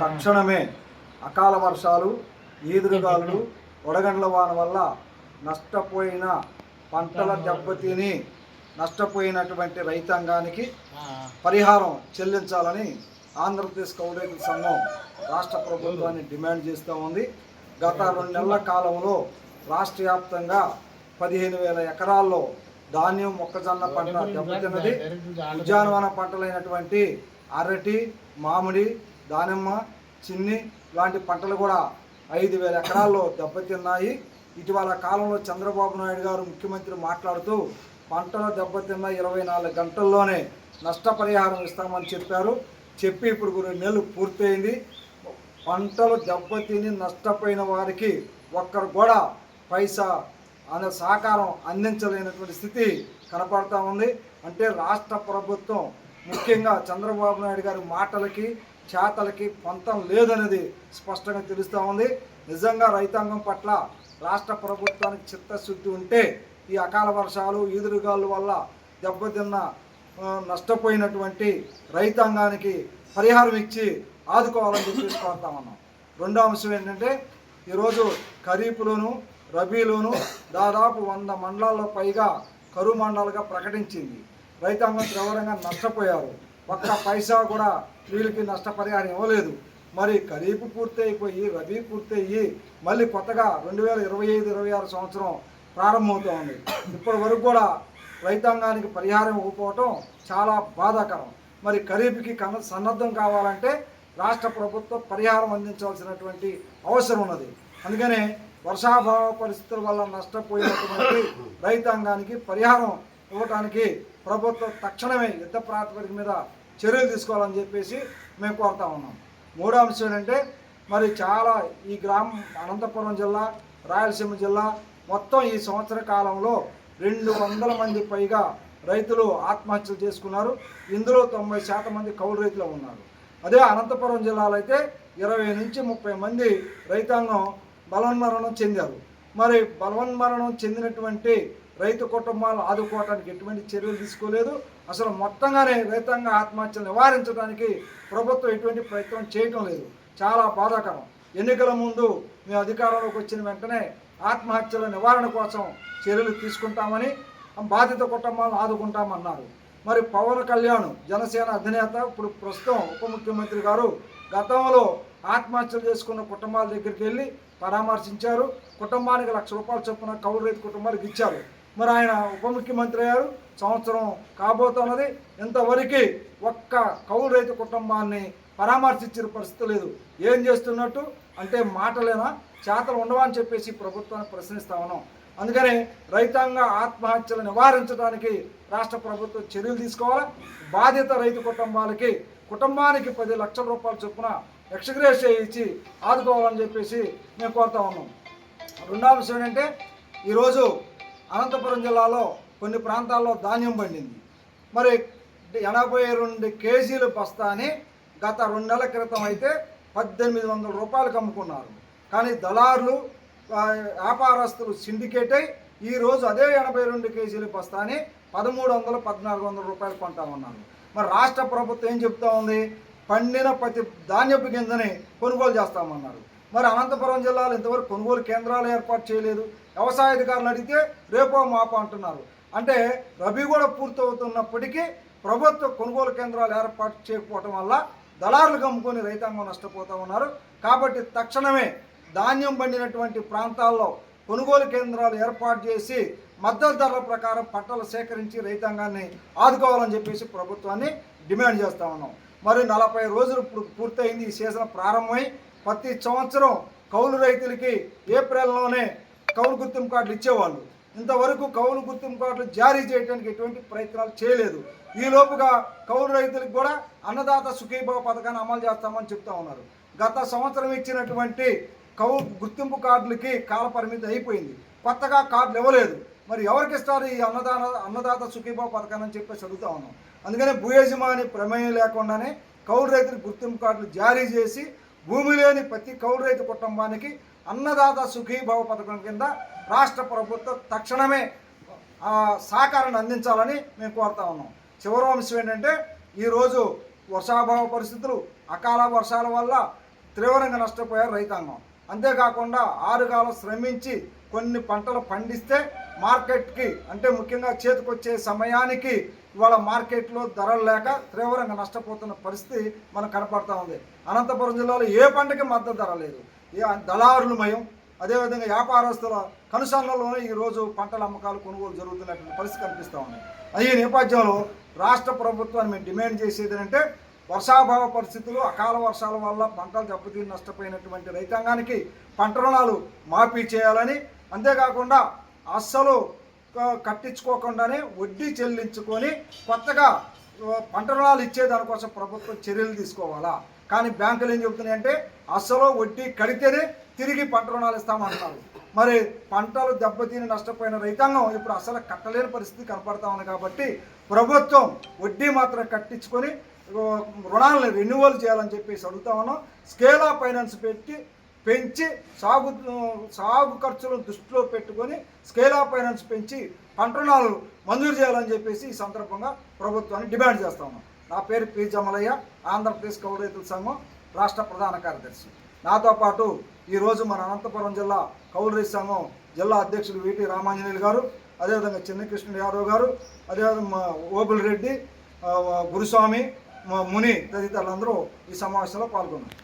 తక్షణమే అకాల వర్షాలు ఈదురుగాలు వడగండ్ల వాన వల్ల నష్టపోయిన పంటల దెబ్బతిని నష్టపోయినటువంటి రైతాంగానికి పరిహారం చెల్లించాలని ఆంధ్రప్రదేశ్ కౌలు రైతుల సంఘం రాష్ట్ర ప్రభుత్వాన్ని డిమాండ్ చేస్తూ ఉంది. గత రెండు నెలల కాలంలో రాష్ట్ర వ్యాప్తంగా పదిహేను వేల ఎకరాల్లో ధాన్యం మొక్కజొన్న పంట దెబ్బతిన్నది. ఉద్యానవన పంటలైనటువంటి అరటి మామిడి దానిమ్మ చిన్ని లాంటి పంటలు కూడా ఐదు వేల ఎకరాల్లో దెబ్బతిన్నాయి. ఇటీవల కాలంలో చంద్రబాబు నాయుడు గారు ముఖ్యమంత్రి మాట్లాడుతూ పంటలు దెబ్బతిన్న ఇరవై నాలుగు గంటల్లోనే నష్టపరిహారం ఇస్తామని చెప్పారు. చెప్పి ఇప్పుడు కొన్ని నెలలు పూర్తయింది. పంటలు దెబ్బతిని నష్టపోయిన వారికి ఒక్కరు కూడా పైసా అనే సహకారం అందించలేనటువంటి స్థితి కనపడతా ఉంది. అంటే రాష్ట్ర ప్రభుత్వం ముఖ్యంగా చంద్రబాబు నాయుడు గారి మాటలకి చేతలకి పొంతం లేదనేది స్పష్టంగా తెలుస్తూ ఉంది. నిజంగా రైతాంగం పట్ల రాష్ట్ర ప్రభుత్వానికి చిత్తశుద్ధి ఉంటే ఈ అకాల వర్షాలు ఈదురుగాలు వల్ల దెబ్బతిన్న నష్టపోయినటువంటి రైతాంగానికి పరిహారం ఇచ్చి ఆదుకోవాలని చెప్పేసి కోరుతా ఉన్నాం. రెండో అంశం ఏంటంటే ఈరోజు ఖరీఫ్లోను రబీలోను దాదాపు వంద మండలాల్లో పైగా కరువు మండలాలుగా ప్రకటించింది. రైతాంగం తీవ్రంగా నష్టపోయారు. ఒక్క పైసా కూడా వీళ్ళకి నష్టపరిహారం ఇవ్వలేదు. మరి ఖరీఫ్ పూర్తయిపోయి రబీ పూర్తయ్యి మళ్ళీ కొత్తగా రెండు వేల ఇరవై ఐదు ఇరవై ఆరు సంవత్సరం ప్రారంభమవుతోంది. ఇప్పటి వరకు కూడా రైతాంగానికి పరిహారం ఇవ్వకపోవటం చాలా బాధాకరం. మరి ఖరీఫ్కి కన సన్నద్ధం కావాలంటే రాష్ట్ర ప్రభుత్వం పరిహారం అందించాల్సినటువంటి అవసరం ఉన్నది. అందుకనే వర్షాభావ పరిస్థితుల వల్ల నష్టపోయినటువంటి రైతాంగానికి పరిహారం ఇవ్వటానికి ప్రభుత్వం తక్షణమే యుద్ధ ప్రాతిపదిక మీద చర్యలు తీసుకోవాలని చెప్పేసి మేము కోరుతా ఉన్నాం. మూడో అంశం ఏంటంటే మరి చాలా ఈ గ్రామం అనంతపురం జిల్లా రాయలసీమ జిల్లా మొత్తం ఈ సంవత్సర కాలంలో రెండు వందల మంది పైగా రైతులు ఆత్మహత్యలు చేసుకున్నారు. ఇందులో తొంభై శాతం మంది కౌలు రైతులు ఉన్నారు. అదే అనంతపురం జిల్లాలో అయితే ఇరవై నుంచి ముప్పై మంది రైతాంగం బలవన్మరణం చెందారు. మరి బలవన్మరణం చెందినటువంటి రైతు కుటుంబాలు ఆదుకోవడానికి ఎటువంటి చర్యలు తీసుకోలేదు. అసలు మొత్తంగానే రైతాంగ ఆత్మహత్యలు నివారించడానికి ప్రభుత్వం ఎటువంటి ప్రయత్నం చేయటం లేదు. చాలా బాధాకరం. ఎన్నికల ముందు మేము అధికారంలోకి వచ్చిన వెంటనే ఆత్మహత్యల నివారణ కోసం చర్యలు తీసుకుంటామని బాధిత కుటుంబాలను ఆదుకుంటామన్నారు. మరి పవన్ కళ్యాణ్ జనసేన అధినేత ఇప్పుడు ప్రస్తుతం ఉప ముఖ్యమంత్రి గారు గతంలో ఆత్మహత్యలు చేసుకున్న కుటుంబాల దగ్గరికి వెళ్ళి పరామర్శించారు. కుటుంబానికి లక్ష రూపాయలు చొప్పున కౌలు రైతు కుటుంబాలకు ఇచ్చారు. మరి ఆయన ఉప ముఖ్యమంత్రి అయ్యారు. సంవత్సరం కాబోతున్నది. ఇంతవరకు ఒక్క కౌలు రైతు కుటుంబాన్ని పరామర్శించిన పరిస్థితి లేదు. ఏం చేస్తున్నట్టు? అంటే మాటలేనా? చేతలు ఉండవా అని చెప్పేసి ప్రభుత్వాన్ని ప్రశ్నిస్తా ఉన్నాం. అందుకని రైతాంగ ఆత్మహత్యలు నివారించడానికి రాష్ట్ర ప్రభుత్వం చర్యలు తీసుకోవాలి? బాధిత రైతు కుటుంబాలకి కుటుంబానికి పది లక్షల రూపాయల చొప్పున ఎక్స్గ్రేస్ ఇచ్చి ఆదుకోవాలని చెప్పేసి మేము కోరుతా ఉన్నాం. రెండవ విషయం ఏంటంటే ఈరోజు అనంతపురం జిల్లాలో కొన్ని ప్రాంతాల్లో ధాన్యం పండింది. మరి ఎనభై రెండు కేజీలు బస్తాని గత రెండు నెలల క్రితం అయితే పద్దెనిమిది వందల రూపాయలకు అమ్ముకున్నారు. కానీ దళారులు వ్యాపారస్తులు సిండికేట్ అయి ఈరోజు అదే ఎనభై రెండు కేజీలు బస్తాని పదమూడు వందలు పద్నాలుగు వందల రూపాయలు కొంటామన్నారు మరి రాష్ట్ర ప్రభుత్వం ఏం చెప్తా ఉంది? పండిన ప్రతి ధాన్యపు గింజని కొనుగోలు చేస్తామన్నారు. మరి అనంతపురం జిల్లాలో ఇంతవరకు కొనుగోలు కేంద్రాలు ఏర్పాటు చేయలేదు. వ్యవసాయ అధికారులు అడిగితే రేపో మాపో అంటున్నారు. అంటే రబీ కూడా పూర్తవుతున్నప్పటికీ ప్రభుత్వ కొనుగోలు కేంద్రాలు ఏర్పాటు చేయకపోవటం వల్ల దళారులు కమ్ముకొని రైతాంగం నష్టపోతూ ఉన్నారు. కాబట్టి తక్షణమే ధాన్యం పండినటువంటి ప్రాంతాల్లో కొనుగోలు కేంద్రాలు ఏర్పాటు చేసి మద్దతు ధరల ప్రకారం పంటలు సేకరించి రైతాంగాన్ని ఆదుకోవాలని చెప్పేసి ప్రభుత్వాన్ని డిమాండ్ చేస్తా ఉన్నాం. మరి నలభై రోజులు ఇప్పుడు పూర్తయింది ఈ సీజన్ ప్రారంభమై ప్రతి సంవత్సరం కౌలు రైతులకి ఏప్రిల్లోనే కౌలు గుర్తింపు కార్డులు ఇచ్చేవాళ్ళు. ఇంతవరకు కౌలు గుర్తింపు కార్డులు జారీ చేయడానికి ఎటువంటి ప్రయత్నాలు చేయలేదు. ఈ లోపుగా కౌలు రైతులకు కూడా అన్నదాత సుఖీభావ పథకాన్ని అమలు చేస్తామని చెప్తా ఉన్నారు. గత సంవత్సరం ఇచ్చినటువంటి కౌలు గుర్తింపు కార్డులకి కాలపరిమితి అయిపోయింది. కొత్తగా కార్డులు ఇవ్వలేదు. మరి ఎవరికి ఇస్తారు ఈ అన్నదాన అన్నదాత సుఖీభావ పథకాన్ని అని చెప్పేసి అడుగుతా ఉన్నాం. అందుకనే భూయజమాని ప్రమేయం లేకుండానే కౌలు రైతులకు గుర్తింపు కార్డులు జారీ చేసి భూమి లేని ప్రతి కౌలు రైతు కుటుంబానికి అన్నదాత సుఖీభావ పథకం కింద రాష్ట్ర ప్రభుత్వం తక్షణమే సహకారాన్ని అందించాలని మేము కోరుతా ఉన్నాం. చివరి అంశం ఏంటంటే ఈరోజు వర్షాభావ పరిస్థితులు అకాల వర్షాల వల్ల తీవ్రంగా నష్టపోయారు రైతాంగం. అంతేకాకుండా ఆరుగాలం శ్రమించి కొన్ని పంటలు పండిస్తే మార్కెట్కి అంటే ముఖ్యంగా చేతికొచ్చే సమయానికి ఇవాళ మార్కెట్లో ధరలు లేక తీవ్రంగా నష్టపోతున్న పరిస్థితి మనకు కనపడతా ఉంది. అనంతపురం జిల్లాలో ఏ పంటకి మద్దతు ధర లేదు. ఏ దళారులమయం అదేవిధంగా వ్యాపారస్తుల కనుసన్నలోనే ఈరోజు పంటల అమ్మకాలు కొనుగోలు జరుగుతున్నటువంటి పరిస్థితి కనిపిస్తూ ఉంది. ఈ నేపథ్యంలో రాష్ట్ర ప్రభుత్వాన్ని మేము డిమాండ్ చేసేది అంటే వర్షాభావ పరిస్థితులు అకాల వర్షాల వల్ల పంటలు దెబ్బతిని నష్టపోయినటువంటి రైతాంగానికి పంట రుణాలు మాఫీ చేయాలని. అంతేకాకుండా అస్సలు కట్టించుకోకుండానే వడ్డీ చెల్లించుకొని కొత్తగా పంట రుణాలు ఇచ్చే దానికోసం ప్రభుత్వం చర్యలు తీసుకోవాలా? కానీ బ్యాంకులు ఏం చెబుతున్నాయంటే అస్సలు వడ్డీ కడితేనే తిరిగి పంట రుణాలు ఇస్తామంటున్నారు. మరి పంటలు దెబ్బతిని నష్టపోయిన రైతాంగం ఇప్పుడు అసలు కట్టలేని పరిస్థితి కనపడతా ఉంది కాబట్టి ప్రభుత్వం వడ్డీ మాత్రం కట్టించుకొని రుణాలను రెన్యువల్ చేయాలని చెప్పేసి అడుగుతా ఉన్నాం. స్కేల్ ఆఫ్ ఫైనాన్స్ పెట్టి పెంచి సాగు సాగు ఖర్చులను దృష్టిలో పెట్టుకొని స్కేల్ ఆఫ్ ఫైనాన్స్ పెంచి పంట రుణాలు మంజూరు చేయాలని చెప్పేసి ఈ సందర్భంగా ప్రభుత్వాన్ని డిమాండ్ చేస్తా ఉన్నాం. నా పేరు పి జమలయ్య ఆంధ్రప్రదేశ్ కౌలు రైతుల సంఘం రాష్ట్ర ప్రధాన కార్యదర్శి. నాతో పాటు ఈరోజు మన అనంతపురం జిల్లా కౌలు రైతు సంఘం జిల్లా అధ్యక్షుడు విటి రామాంజనేయులు గారు అదేవిధంగా చిన్నకృష్ణ యాదవ్ గారు అదేవిధంగా ఓబుల్ రెడ్డి గురుస్వామి ముని తదితరులందరూ ఈ సమావేశంలో పాల్గొన్నారు.